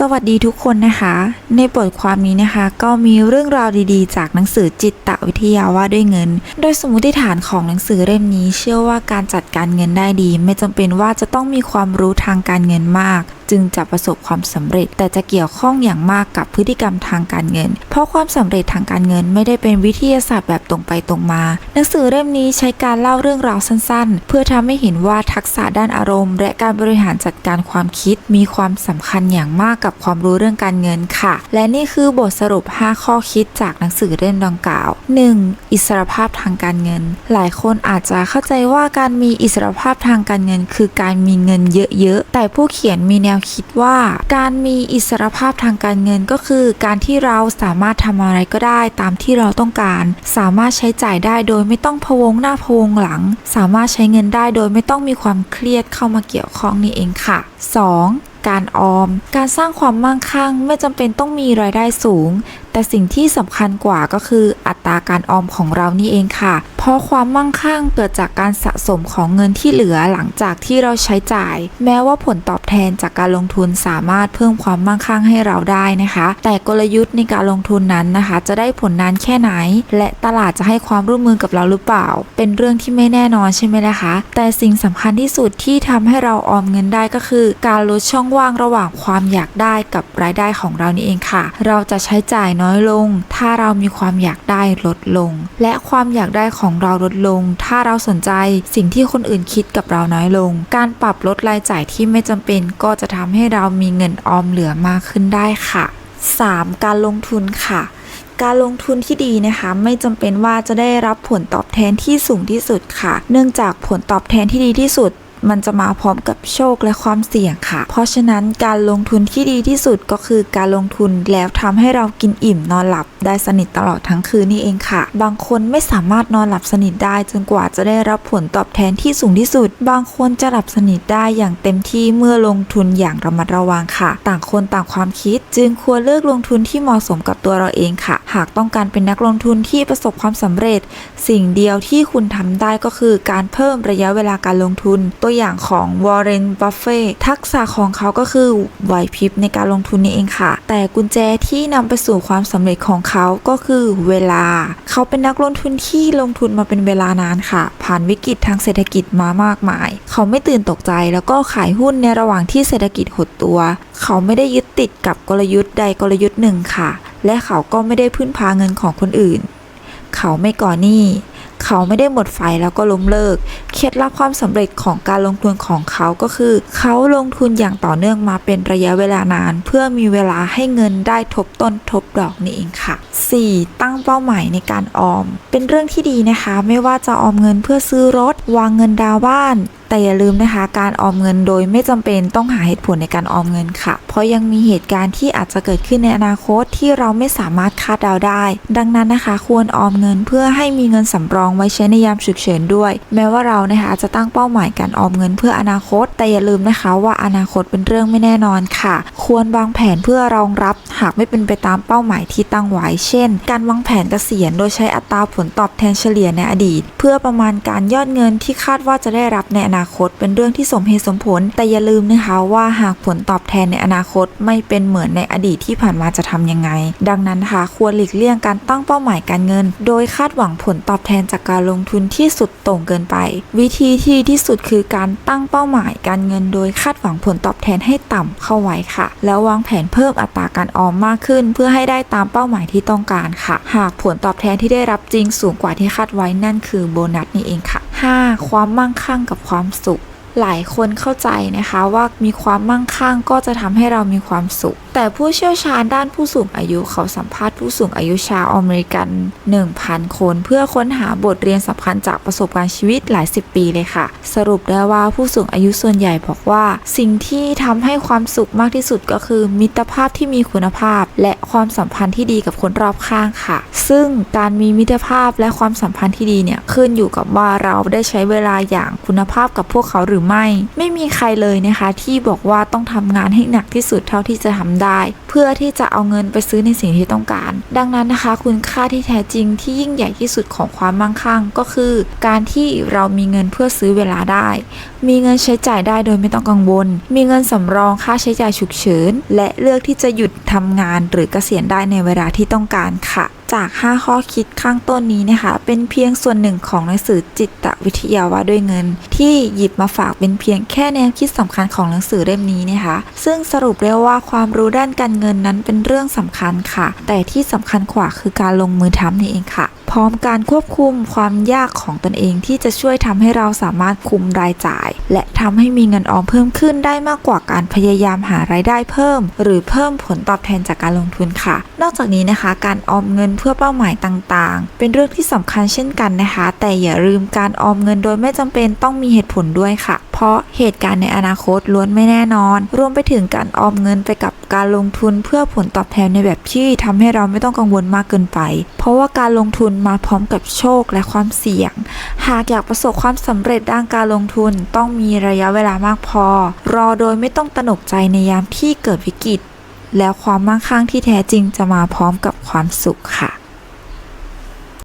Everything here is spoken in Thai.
สวัสดีทุกคนนะคะ ในบทความนี้นะคะ ก็มีเรื่องราวดีๆ จากหนังสือจิตตวิทยาว่าด้วยเงิน โดยสมมติฐานของหนังสือเล่มนี้ เชื่อว่าการจัดการเงินได้ดี ไม่จำเป็นว่าจะต้องมีความรู้ทางการเงินมาก จึงจะประสบความสำเร็จ แต่จะเกี่ยวข้องอย่างมากกับพฤติกรรมทางการเงิน เพราะความสำเร็จทางการเงินไม่ได้เป็นวิทยาศาสตร์แบบตรงไปตรงมา หนังสือเล่มนี้ใช้การเล่าเรื่องราวสั้นๆ เพื่อทำให้เห็นว่าทักษะด้านอารมณ์ และการบริหารจัดการความคิด มีความสำคัญอย่างมากกับความรู้เรื่องการเงินค่ะ และนี่คือบทสรุป 5 ข้อคิดจากหนังสือเล่มดังกล่าว 1. อิสรภาพทางการเงิน หลายคนอาจจะเข้าใจว่าการมีอิสรภาพทางการเงิน คือการมีเงินเยอะๆ แต่ผู้เขียนมีแนวคิดว่า การมีอิสรภาพทางการเงินก็คือ การที่เราสามารถทำอะไรก็ได้ตามที่เราต้องการ สามารถใช้จ่ายได้โดยไม่ต้องพวงหน้าพวงหลัง สามารถใช้เงินได้โดยไม่ต้องมีความเครียดเข้ามาเกี่ยวข้องนี่เองค่ะ 2. การออม การสร้างความมั่งคั่งไม่จำเป็นต้องมีรายได้สูง แต่สิ่งที่สำคัญกว่าก็คืออัตราการออมของเรานี่เองค่ะ เพราะความมั่งคั่งเกิดจากการสะสมของเงินที่เหลือหลังจากที่เราใช้จ่าย แม้ว่าผลตอบแทนจากการลงทุนสามารถเพิ่มความมั่งคั่งให้เราได้นะคะ แต่กลยุทธ์ในการลงทุนนั้นนะคะ จะได้ผลนานแค่ไหน และตลาดจะให้ความร่วมมือกับเราหรือเปล่า เป็นเรื่องที่ไม่แน่นอนใช่ไหมล่ะคะ แต่สิ่งสำคัญที่สุดที่ทำให้เราออมเงินได้ก็คือ การลดช่องว่างระหว่างความอยากได้กับรายได้ของเรานี่เองค่ะ เราจะใช้จ่ายน้อยลง ถ้าเรามีความอยากได้ลดลง และความอยากได้ของเราลดลง ถ้าเราสนใจสิ่งที่คนอื่นคิดกับเราน้อยลง การปรับลดรายจ่ายที่ไม่จำเป็น ก็จะทำให้เรามีเงินออมเหลือมากขึ้นได้ค่ะ 3. การลงทุนค่ะการลงทุนที่ดีนะคะไม่จำเป็นว่าจะได้รับผลตอบแทนที่สูงที่สุดค่ะ เนื่องจากผลตอบแทนที่ดีที่สุด มันจะมาพร้อมกับโชคและความเสี่ยงค่ะ เพราะฉะนั้นการลงทุนที่ดีที่สุดก็คือการลงทุนแล้วทำให้เรากินอิ่มนอนหลับได้สนิทตลอดทั้งคืนนี่เองค่ะ บางคนไม่สามารถนอนหลับสนิทได้จนกว่าจะได้รับผลตอบแทนที่สูงที่สุด บางคนจะหลับสนิทได้อย่างเต็มที่เมื่อลงทุนอย่างระมัดระวังค่ะ ต่างคนต่างความคิด จึงควรเลือกลงทุนที่เหมาะสมกับตัวเราเองค่ะ หากต้องการเป็นนักลงทุนที่ประสบความสำเร็จ สิ่งเดียวที่คุณทำได้ก็คือการเพิ่มระยะเวลาการลงทุนตัวอย่างของวอร์เรนบัฟเฟทักษะของเขาก็คือไหวพริบในการลงทุนนี่เองค่ะ แต่กุญแจที่นำไปสู่ความสำเร็จของเขาก็คือเวลา เขาเป็นนักลงทุนที่ลงทุนมาเป็นเวลานานค่ะ ผ่านวิกฤตทางเศรษฐกิจมามากมาย เขาไม่ตื่นตกใจแล้วก็ขายหุ้นในระหว่างที่เศรษฐกิจหดตัว เขาไม่ได้ยึดติดกับกลยุทธ์ใดกลยุทธ์หนึ่งค่ะ และเขาก็ไม่ได้พึ่งพาเงินของคนอื่น เขาไม่ก่อหนี้ เขาไม่ได้หมดไฟแล้วก็ล้มเลิก เคล็ดลับความสำเร็จของการลงทุนของเขาก็คือ เขาลงทุนอย่างต่อเนื่องมาเป็นระยะเวลานาน เพื่อมีเวลาให้เงินได้ทบต้นทบดอกนี่เองค่ะ 4. ตั้งเป้าหมายในการออม เป็นเรื่องที่ดีนะคะ ไม่ว่าจะออมเงินเพื่อซื้อรถ วางเงินดาวน์บ้าน แต่อย่าลืมนะคะการออมเงินโดยไม่จำเป็นต้องหาเหตุผลในการออมเงินค่ะ เพราะยังมีเหตุการณ์ที่อาจจะเกิดขึ้นในอนาคตที่เราไม่สามารถคาดเดาได้ ดังนั้นนะคะ ควรออมเงินเพื่อให้มีเงินสำรองไว้ใช้ในยามฉุกเฉินด้วย แม้ว่าเรานะคะจะตั้งเป้าหมายการออมเงินเพื่ออนาคต แต่อย่าลืมนะคะว่าอนาคตเป็นเรื่องไม่แน่นอนค่ะ ควรวางแผนเพื่อรองรับ หากไม่เป็นไปตามเป้าหมายที่ตั้งไว้เช่น การวางแผนเกษียณโดยใช้อัตราผลตอบแทนเฉลี่ยในอดีต เพื่อประมาณการยอดเงินที่คาดว่าจะได้รับในอนาคต เป็นเรื่องที่สมเหตุสมผล แต่อย่าลืมนะคะว่าหากผลตอบแทนในอนาคตไม่เป็นเหมือนในอดีตที่ผ่านมาจะทำยังไง ดังนั้นค่ะควรหลีกเลี่ยงการตั้งเป้าหมายการเงิน โดยคาดหวังผลตอบแทนจากการลงทุนที่สุดโต่งเกินไป วิธีที่ที่สุดคือการตั้งเป้าหมายการเงิน โดยคาดหวังผลตอบแทนให้ต่ำเข้าไว้ค่ะ แล้ววางแผนเพิ่มอัตราการออมมากขึ้น เพื่อให้ได้ตามเป้าหมายที่ต้องการค่ะ หากผลตอบแทนที่ได้รับจริงสูงกว่าที่คาดไว้นั่นคือโบนัสนี่เองค่ะ 5. ความมั่งคั่งกับความสุข หลายคนเข้าใจนะคะว่ามีความมั่งคั่งก็จะทำให้เรามีความสุข แต่ผู้เชี่ยวชาญด้านผู้สูงอายุเขาสัมภาษณ์ผู้สูงอายุชาวอเมริกัน 1,000 คน เพื่อค้นหาบทเรียนสำคัญจากประสบการณ์ชีวิตหลายสิบปีเลยค่ะ สรุปได้ว่าผู้สูงอายุส่วนใหญ่บอกว่า สิ่งที่ทำให้ความสุขมากที่สุดก็คือ มิตรภาพที่มีคุณภาพ และความสัมพันธ์ที่ดีกับคนรอบข้างค่ะ ซึ่งการมีมิตรภาพและความสัมพันธ์ที่ดีเนี่ยขึ้นอยู่กับว่าเราได้ใช้เวลาอย่างคุณภาพกับพวกเขาหรือไม่ ไม่มีใครเลยนะคะ ที่บอกว่าต้องทำงานให้หนักที่สุดเท่าที่จะทำได้ เพื่อที่จะเอาเงินไปซื้อในสิ่งที่ต้องการ ดังนั้นนะคะ คุณค่าที่แท้จริงที่ยิ่งใหญ่ที่สุดของความมั่งคั่ง ก็คือ การที่เรามีเงินเพื่อซื้อเวลาได้ มีเงินใช้จ่ายได้โดยไม่ต้องกังวล มีเงินสำรองค่าใช้จ่ายฉุกเฉินและเลือกที่จะหยุดทำงานหรือเกษียณได้ในเวลาที่ต้องการค่ะ จาก 5 ข้อคิดข้างต้นนี้นะคะ เป็นเพียงส่วนหนึ่งของหนังสือจิตวิทยาว่าด้วยเงิน ที่หยิบมาฝากเป็นเพียงแค่แนวคิดสำคัญของหนังสือเล่มนี้นะคะ ซึ่งสรุปได้ว่าความรู้ด้านการเงินนั้นเป็นเรื่องสำคัญค่ะ แต่ที่สำคัญกว่าคือการลงมือทำนี่เองค่ะ ร้อมการควบคุมความยากของตนเองที่จะช่วยทำให้เราสามารถคุมรายจ่าย และทำให้มีเงินออมเพิ่มขึ้นได้มากกว่าการพยายามหารายได้เพิ่ม หรือเพิ่มผลตอบแทนจากการลงทุนค่ะ นอกจากนี้นะคะ การออมเงินเพื่อเป้าหมายต่างๆ เป็นเรื่องที่สำคัญเช่นกันนะคะ แต่อย่าลืมการออมเงินโดยไม่จำเป็นต้องมีเหตุผลด้วยค่ะ เพราะเหตุการณ์ในอนาคตล้วนไม่แน่นอน รวมไปถึงการออมเงินไปกับการลงทุนเพื่อผลตอบแทนในแบบที่ทำให้เราไม่ต้องกังวลมากเกินไป เพราะว่าการลงทุนมาพร้อมกับโชคและความเสี่ยง หากอยากประสบความสำเร็จด้านการลงทุนต้องมีระยะเวลามากพอ รอโดยไม่ต้องตระหนกใจในยามที่เกิดวิกฤต แล้วความมั่งคั่งที่แท้จริงจะมาพร้อมกับความสุขค่ะ